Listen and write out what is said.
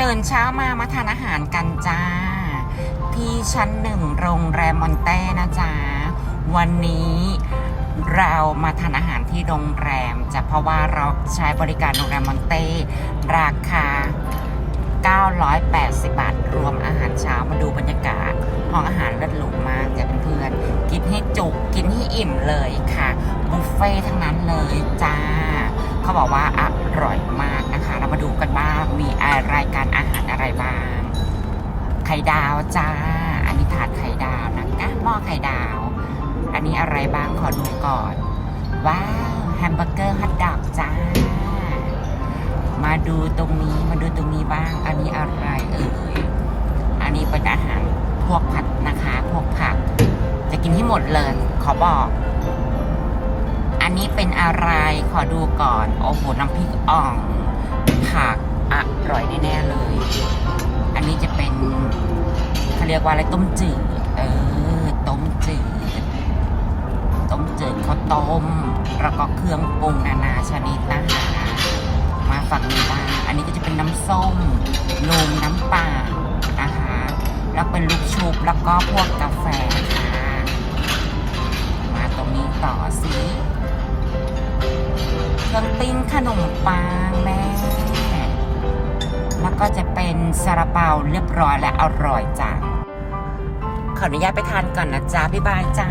ตื่นเช้ามามาทานอาหารกันจ้า ที่ชั้นหนึ่งโรงแรมมอนเต้นะจ๊ะวันนี้เรามาทานอาหารที่โรงแรมจะเพราะว่าเราใช้บริการโรงแรมมอนเต้ราคา 980 บาท รวมอาหารเช้ามาดูบรรยากาศห้องอาหารเลิศหรูมากจ้ะเพื่อนๆกินให้จุกกินให้อิ่มเลยค่ะบุฟเฟ่ทั้งนั้นเลยจ้า เขาบอกว่าอร่อยมาก มาดูกันบ้างมีรายการอาหารอะไรบ้าง ไข่ดาวจ้า อันนี้ถาดไข่ดาวนะคะหม้อไข่ดาว อันนี้อะไรบ้างขอดูก่อน ว้าวแฮมเบอร์เกอร์ฮัทดอกจ้า มาดูตรงนี้มาดูตรงนี้บ้าง อันนี้อะไรเอ่ย อันนี้เป็นอาหารพวกผัดนะคะพวกผัก จะกินให้หมดเลยขอบอกอันนี้เป็นอะไรขอดูก่อน โอ้โห น้ำพริกอ่อง เรียกว่าอะไรต้มจืดเออต้มจืดต้มจืดข้าวต้มแล้วก็เครื่องปรุงนานาชนิดนะคะมาฝั่งนี้บ้างอันนี้ก็จะเป็นน้ำส้มนมน้ำปล่านะคะแล้วเป็นลูกชุบแล้วก็พวกกาแฟค่ะมาตรงนี้ต่อสิเครื่องปิ้งขนมปังแม่ แล้วก็จะเป็นซาลาเปาเรียบร้อยและอร่อยจ้ะขออนุญาตไปทานก่อนนะจ๊ะบ๊ายบายจ้า